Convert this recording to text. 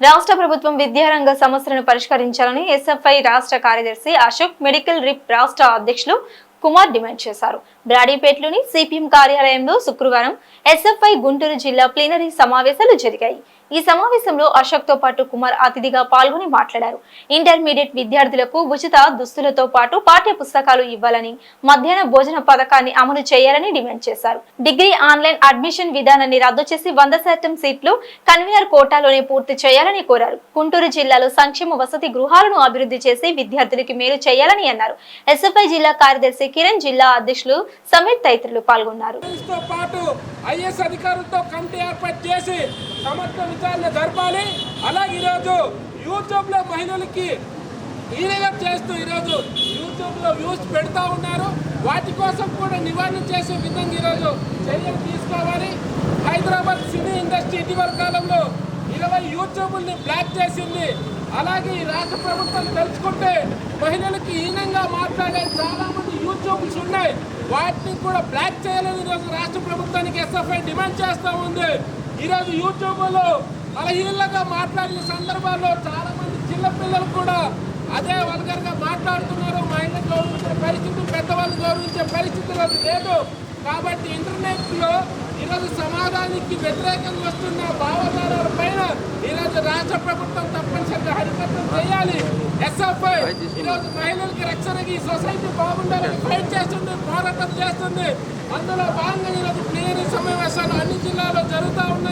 రాష్ట్ర ప్రభుత్వం విద్యారంగ సమస్యలను పరిష్కరించాలని ఎస్ఎఫ్ఐ రాష్ట్ర కార్యదర్శి అశోక్ మెడికల్ రిప్ రాష్ట్ర అధ్యక్షులు కుమార్ డిమాండ్ చేశారు. బ్రాడీపేటలోని సిపిఎం కార్యాలయంలో శుక్రవారం ఎస్ఎఫ్ఐ గుంటూరు జిల్లా ప్లీనరీ సమావేశాలు జరిగాయి. ఈ సమావేశంలో అశోక్తో పాటు కుమార్ అతిథిగా పాల్గొని మాట్లాడారు. ఇంటర్మీడియట్ విద్యార్థులకు ఉచిత దుస్తులతో పాటు పాఠ్య పుస్తకాలు ఇవ్వాలని మధ్యాహ్న భోజన పథకాన్ని అమలు చేయాలని డిమాండ్ చేశారు. డిగ్రీ ఆన్లైన్ అడ్మిషన్ విధానాన్ని రద్దు చేసి వంద శాతం సీట్లు కన్వీనర్ కోటాలోనే పూర్తి చేయాలని కోరారు. గుంటూరు జిల్లాలో సంక్షేమ వసతి గృహాలను అభివృద్ధి చేసి విద్యార్థులకి మేలు చేయాలని అన్నారు. ఎస్ఎఫ్ఐ జిల్లా కార్యదర్శి కిరణ్ జిల్లా అధ్యక్షులు సమీర్ తదితరులు పాల్గొన్నారు. తో పాటు ఐఎస్ అధికారులతో కమిటీ ఏర్పాటు చేసి సమర్థ విచారణ జరపాలి. అలాగే ఈరోజు యూట్యూబ్లో మహిళలకి ఈనగా చేస్తూ ఈరోజు యూట్యూబ్లో వ్యూస్ పెడతా ఉన్నారు. వాటి కోసం కూడా నివారణ చేసే విధంగా ఈరోజు చర్యలు తీసుకోవాలి. హైదరాబాద్ సినీ ఇండస్ట్రీ ఇటీవల కాలంలో ఇరవై యూట్యూబ్ని బ్లాక్ చేసింది. అలాగే ఈ రాష్ట్ర ప్రభుత్వం తెలుసుకుంటే మహిళలకి హీనంగా మాట్లాడే చాలా యూట్యూబ్స్ ఉన్నాయి వాటిని కూడా బ్లాక్ చేయాలని ఈరోజు రాష్ట్ర ప్రభుత్వానికి ఎస్ఎఫ్ఐ డిమాండ్ చేస్తూ ఉంది. ఈరోజు యూట్యూబ్లో అలహీనంగా మాట్లాడిన సందర్భాల్లో చాలా మంది చిన్న పిల్లలు కూడా అదే వల్గర్గా మాట్లాడుతున్నారు. మా ఇంట్లో గౌరవించే పరిస్థితి పెద్దవాళ్ళు గౌరవించే పరిస్థితి అది లేదు. కాబట్టి ఇంటర్నెట్లో ఈరోజు సమాజానికి వ్యతిరేకంగా వస్తున్న భావజాలాల పైన ఈరోజు రాష్ట్ర ప్రభుత్వం తప్పనిసరిగా హరికట్టం చేయాలి ఎస్ఎఫ్ఐ ఈరోజు మహిళలకి రక్షణకి ఈ సొసైటీ బాగుండాలని ఫైట్ చేస్తుంది పోరాటం చేస్తుంది. అందులో భాగంగా ఈరోజు ప్లేయరీ సమావేశాలు అన్ని జిల్లాలో జరుగుతూ ఉన్నాయి.